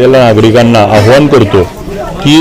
त्याला नागरिकांना आव्हान करतो की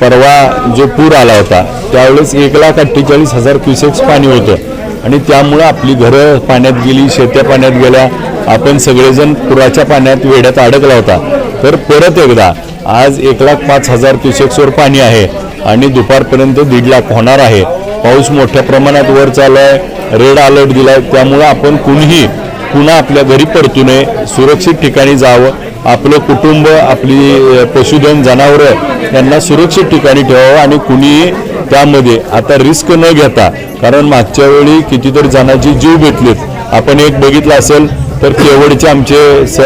परवा जो पूर आला होता त्यावेळेस एक लाख अठ्ठेचाळीस हजार क्युसेक्स पाणी होतं. आणि त्यामुळं आपली घरं पाण्यात गेली शेत्या पाण्यात गेल्या आपण सगळेजण पुराच्या पाण्यात वेड्यात अडकला होता. तर परत एकदा आज एक लाख पाच हजार क्युसेक्सवर पाणी आहे आणि दुपारपर्यंत दीड लाख होणार आहे. पाऊस मोठ्या प्रमाणात वर चालू आहे रेड अलर्ट दिलाय त्यामुळं आपण कुणीही पुन्हा आपल्या घरी परतू नये सुरक्षित ठिकाणी जावं आपलं कुटुंब आपली पशुधन जनावरं यांना सुरक्षित ठिकाणी ठेवावं आणि कुणीही त्यामध्ये आता रिस्क न घेता कारण मागच्या वेळी कितीतरी जणांचे जीव घेतलेत. आपण एक बघितलं असेल तर केवडचे आमचे स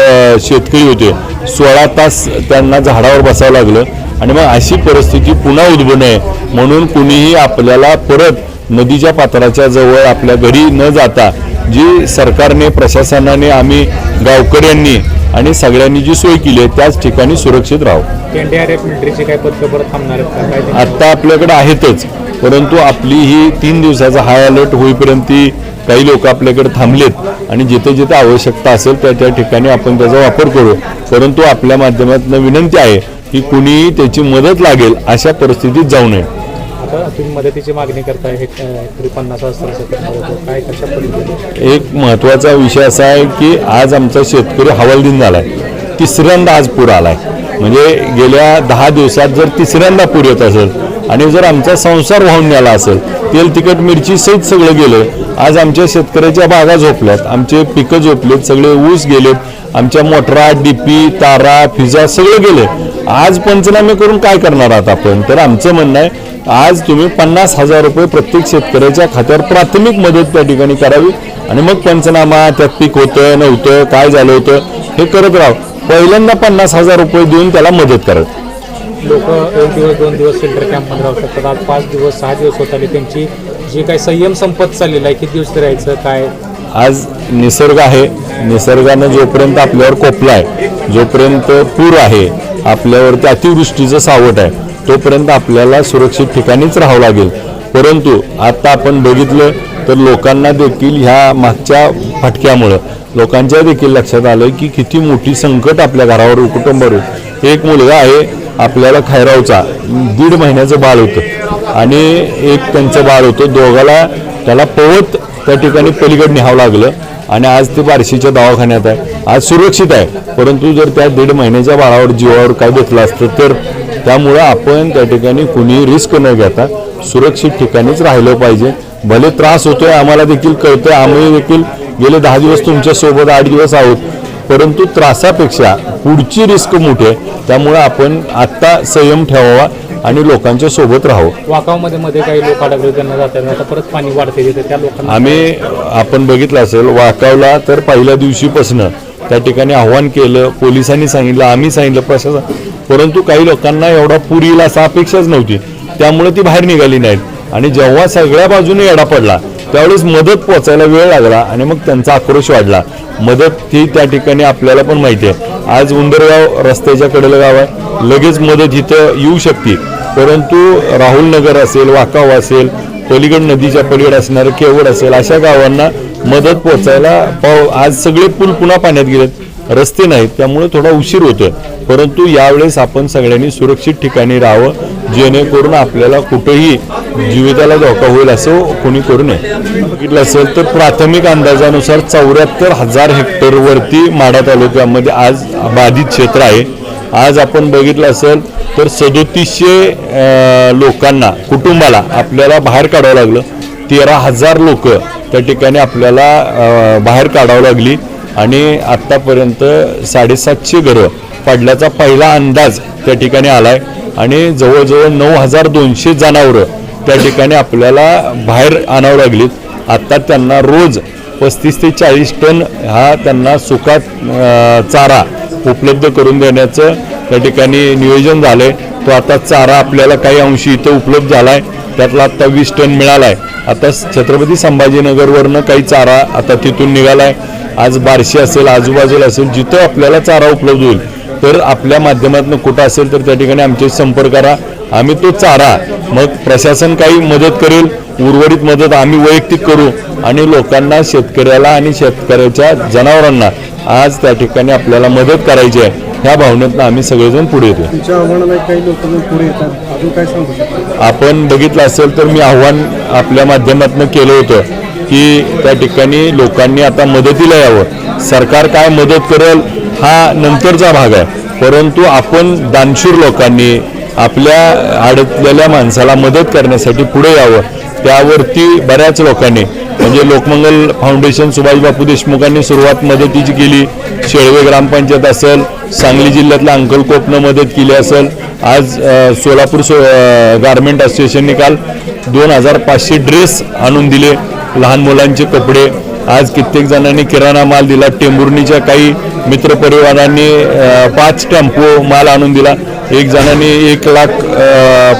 शेतकरी होते. सोळा तास त्यांना झाडावर बसावं लागलं आणि मग अशी परिस्थिती पुन्हा उद्भवू नये. म्हणून कुणीही आपल्याला परत नदीच्या पात्राच्या जवळ आपल्या घरी न जाता जी सरकारने प्रशासनाने आम्ही गावकऱ्यांनी आणि सगळ्यांनी जी सोय केली आहे त्याच ठिकाणी सुरक्षित राहू एनडीआरएफ मिलिटरीचे पथकं परत थांबणार आत्ता आपल्याकडे आहेतच परंतु आपली ही तीन दिवसाचा हाय अलर्ट होईपर्यंत ती काही लोक आपल्याकडे थांबलेत आणि जिथे जिथे आवश्यकता असेल त्या त्या ठिकाणी आपण त्याचा वापर करू. परंतु आपल्या माध्यमातून विनंती आहे की कुणीही त्याची मदत लागेल अशा परिस्थितीत जाऊ नये. आता तुम्ही मदतीची मागणी करताय हे तरी पन्नास हजार काय कशा पद्धतीने? एक महत्त्वाचा विषय असा आहे की आज आमचा शेतकरी हवालदिन झाला आहे तिसऱ्यांदा आज पूर आला आहे म्हणजे गेल्या दहा दिवसात जर तिसऱ्यांदा पूर येत असेल आणि जर आमचा संसार वाहून गेला असेल तेल तिखट मिरची सहित सगळं गेलं आज आमच्या शेतकऱ्याच्या बागा झोपल्यात आमचे पिकं झोपलेत सगळे ऊस गेलेत आमच्या मोटरा डीपी तारा फिजा सगळं गेले. आज पंचनामे करून काय करणार आहात आपण? तर आमचं म्हणणं आहे आज तुम्ही पन्नास हजार रुपये प्रत्येक शेतकऱ्याच्या खात्यावर प्राथमिक मदत त्या ठिकाणी करावी. आणि मग पंचनामा त्यात पीक होतं नव्हतं काय झालं होतं हे करत राहा. पहिल्यांदा पन्नास हजार रुपये देऊन त्याला मदत करत लोक एक दिवस दोन दिवस शेल्टर कॅम्पमध्ये राहू शकतात. आज पाच दिवस सहा दिवस होत आले. त्यांची जी काही संयम संपत चाललेला आहे किती दिवस राहायचं काय? आज निसर्ग आहे. निसर्गानं जोपर्यंत आपल्यावर कोपला आहे जोपर्यंत पूर आहे आपल्यावरती अतिवृष्टीचं सावट आहे. तोपर्यंत आपल्याला सुरक्षित ठिकाणीच राहावं लागेल. परंतु आता आपण बघितलं तर लोकांना देखील ह्या मागच्या फटक्यामुळं लोकांच्या देखील लक्षात आलं की किती मोठी संकट आपल्या घरावर कुटुंबावर एक मुलगा आहे आपल्याला खैरावचा दीड महिन्याचं बाळ होतं. आणि एक त्यांचं बाळ होतं. दोघाला त्याला पवत त्या ठिकाणी पलीकडे न्यावं लागलं. आणि आज ते बार्शीच्या दवाखान्यात आहे. आज सुरक्षित आहे. परंतु जर त्या दीड महिन्याच्या बाळावर जीवावर काय घेतलं असतं तर त्यामुळं आपण त्या ठिकाणी कुणीही रिस्क न घेता सुरक्षित ठिकाणीच राहिलं पाहिजे. भले त्रास होतोय आम्हाला देखील कळतंय. आम्ही देखील गेले दहा दिवस तुमच्यासोबत आठ दिवस आहोत. परंतु त्रासापेक्षा पुढची रिस्क मोठी आहे. त्यामुळं आपण आत्ता संयम ठेवावा आणि लोकांच्या सोबत राहावं. वाकावमध्ये मध्ये काही लोक अडकले त्यांना आता परत पाणी वाढते तिथे त्या लोकांना आम्ही आपण बघितलं असेल वाकावला तर पहिल्या दिवशीपासनं त्या ठिकाणी आव्हान केलं पोलिसांनी सांगितलं आम्ही सांगितलं प्रशासन परंतु काही लोकांना एवढा पूर येईल असा अपेक्षाच नव्हती. त्यामुळे ती बाहेर निघाली नाहीत. आणि जेव्हा सगळ्या बाजूने येडा पडला त्यावेळेस मदत पोचायला वेळ लागला आणि मग त्यांचा आक्रोश वाढला. मदत ही त्या ठिकाणी आपल्याला पण माहिती आहे. आज उंदरगाव रस्त्याच्या कडेलं गाव आहे. लगेच मदत इथं येऊ शकते. परंतु राहुल नगर असेल वाकाव असेल पलीकड नदीच्या पलीकड असणारं केवड असेल अशा गावांना मदत पोचायला पाव आज सगळे पूल पुन्हा पाण्यात गेलेत. रस्ते नाहीत त्यामुळे थोडा उशीर होतोय. परंतु यावेळेस आपण सगळ्यांनी सुरक्षित ठिकाणी राहावं जेणेकरून आपल्याला कुठेही जीविताला धोका होईल असं कोणी करू नये. बघितलं असेल तर प्राथमिक अंदाजानुसार चौऱ्याहत्तर हजार हेक्टरवरती माढा तालुक्यामध्ये आज बाधित क्षेत्र आहे. आज आपण बघितलं असेल तर सदोतीसशे लोकांना कुटुंबाला आपल्याला बाहेर काढावं लागलं. तेरा हजार लोक त्या ठिकाणी आपल्याला बाहेर काढावं लागली. आणि आत्तापर्यंत साडेसातशे घरं पडल्याचा पहिला अंदाज त्या ठिकाणी आला आहे आणि जवळजवळ नऊ हजार दोनशे जनावरं त्या ठिकाणी आपल्याला बाहेर आणावं लागलीत. आत्ता त्यांना रोज पस्तीस ते चाळीस टन हा त्यांना सुका चारा उपलब्ध करून देण्याचं त्या ठिकाणी नियोजन झालं आहे तो आता चारा आपल्याला काही अंशी इथं उपलब्ध झाला आहे त्यातला आता वीस टन मिळालाय. आता छत्रपती संभाजीनगरवरनं काही चारा आता तिथून निघालाय. आज बार्शी असेल आजूबाजूला असेल जिथं आपल्याला चारा उपलब्ध होईल तर आपल्या माध्यमातून कुठं असेल तर त्या ठिकाणी आमच्याशी संपर्क करा. आम्ही तो चारा मग प्रशासन काही मदत करेल उर्वरित मदत आम्ही वैयक्तिक करू आणि लोकांना शेतकऱ्याला आणि शेतकऱ्याच्या जनावरांना आज त्या ठिकाणी आपल्याला मदत करायची आहे. ह्या भावनेतनं आम्ही सगळेजण पुढे येतो आपण बघितलं असेल तर मी आव्हान आपल्या माध्यमातून केलं होतं की त्या ठिकाणी लोकांनी आता मदतीला यावं. सरकार काय मदत करेल हा नंतरचा भाग आहे. परंतु आपण दानशूर लोकांनी आपल्या अडकलेल्या माणसाला मदत करण्यासाठी पुढे यावं. त्यावरती बऱ्याच लोकांनी म्हणजे लोकमंगल फाउंडेशन सुभाषबापू देशमुखांनी सुरुवात मदतीची केली. शेळवे ग्रामपंचायत असेल सांगली जिल्ह्यातल्या अंकलकोपनं मदत केली असेल. आज सोलापूर सो गारमेंट असोसिएशनने काल दोन हजार पाचशे ड्रेस आणून दिले. लहान मुलांचे कपडे. आज कित्येक जणांनी किराणा माल दिला. टेंबुर्णीच्या काही मित्रपरिवारांनी पाच टेम्पो माल आणून दिला. एक जणांनी एक लाख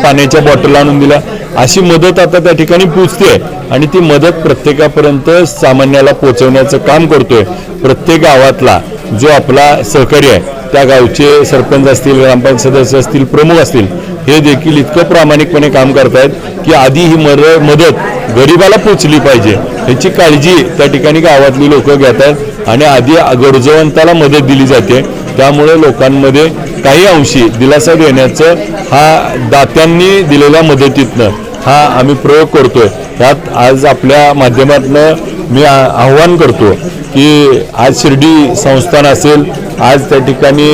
पाण्याच्या बॉटल आणून दिला अशी मदत आता त्या ठिकाणी पोचते आणि ती मदत प्रत्येकापर्यंत सामान्याला पोहोचवण्याचं काम करतोय. प्रत्येक गावातला जो आपला सहकारी आहे त्या गावचे सरपंच असतील ग्रामपंचायत सदस्य असतील प्रमुख असतील हे देखील इतकं प्रामाणिकपणे काम करतायत की आधी ही मर मदत गरिबाला पोचली पाहिजे. ह्याची काळजी त्या ठिकाणी गावातली लोक घेत आहेत आणि आधी गरजवंताला मदत दिली जाते. त्यामुळे लोकांमध्ये काही अंशी दिलासा देण्याचं हा दात्यांनी दिलेल्या मदतीतनं हा आम्ही प्रयोग करतोय. त्यात आज आपल्या माध्यमातनं मी आव्हान करतो की आज शिर्डी संस्थान असेल आज त्या ठिकाणी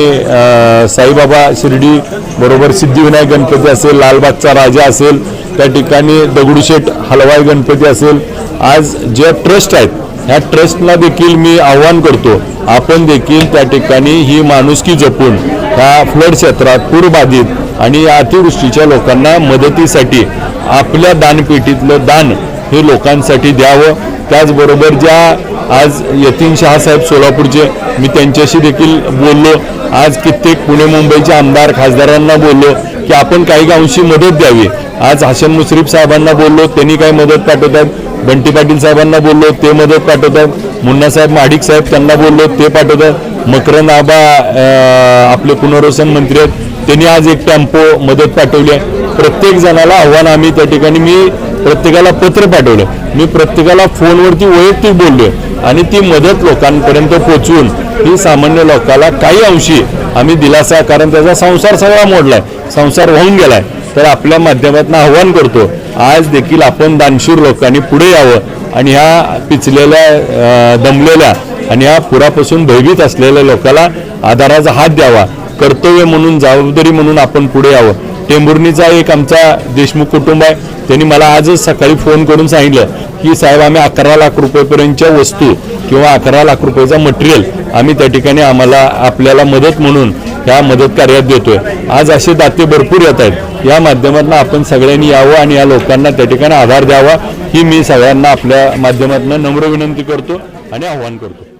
साईबाबा शिर्डी बरोबर सिद्धिविनायक गणपती असेल लालबागचा राजा असेल त्या ठिकाणी दगडूशेठ हलवाई गणपती असेल. आज जे ट्रस्ट आहेत ह्या ट्रस्टला देखील मी आव्हान करतो. आपण देखील त्या ठिकाणी ही माणुसकी जपून ह्या फ्लड क्षेत्रात पूरबाधित आणि या अतिवृष्टीच्या लोकांना मदतीसाठी आपल्या दानपेटीतलं दान हे लोकांसाठी द्यावं. त्याचबरोबर ज्या आज यतीन शहासाहेब सोलापूरचे मी त्यांच्याशी देखील बोललो. आज कित्येक पुणे मुंबईचे आमदार खासदारांना बोललो की आपण काही अंशी मदत द्यावी. आज हसन मुश्रीफ साहेबांना बोललो त्यांनी काही मदत पाठवतात. बंटी पाटील साहेबांना बोललो ते मदत पाठवतात. मुन्नासाहेब माडिक साहेब त्यांना बोललो ते पाठवतात. मकरंद आबा आपले पुनर्वसन मंत्री आहेत त्यांनी आज एक टेम्पो मदत पाठवली आहे. प्रत्येक जणाला आव्हान आम्ही त्या ठिकाणी मी प्रत्येकाला पत्र पाठवलं. मी प्रत्येकाला फोनवरती वैयक्तिक बोललोय. आणि ती मदत लोकांपर्यंत पोचवून ही सामान्य लोकाला काही अंशी आम्ही दिलासा कारण त्याचा संसार सगळा मोडलाय. संसार वाहून गेलाय. तर आपल्या माध्यमातून आव्हान करतो. आज देखील आपण दानशूर लोकांनी पुढे यावं. आणि ह्या पिचलेल्या दमलेल्या आणि ह्या पुरापासून भयभीत असलेल्या लोकाला आधाराचा हात द्यावा. कर्तव्य म्हणून जबाबदारी म्हणून आपण पुढे यावं. टेंभुर्णीचा एक आमचा देशमुख कुटुंब आहे. त्यांनी मला आजच सकाळी फोन करून सांगितलं की साहेब आम्ही अकरा लाख रुपयेपर्यंतच्या वस्तू किंवा अकरा लाख रुपयाचा मटेरियल आम्ही त्या ठिकाणी आम्हाला आपल्याला मदत म्हणून ह्या मदत कार्यात देतोय. आज असे दाते भरपूर येत आहेत. या माध्यमातून आपण सगळ्यांनी यावं आणि या लोकांना त्या ठिकाणी आधार द्यावा ही मी सगळ्यांना आपल्या माध्यमातून नम्र विनंती करतो आणि आव्हान करतो.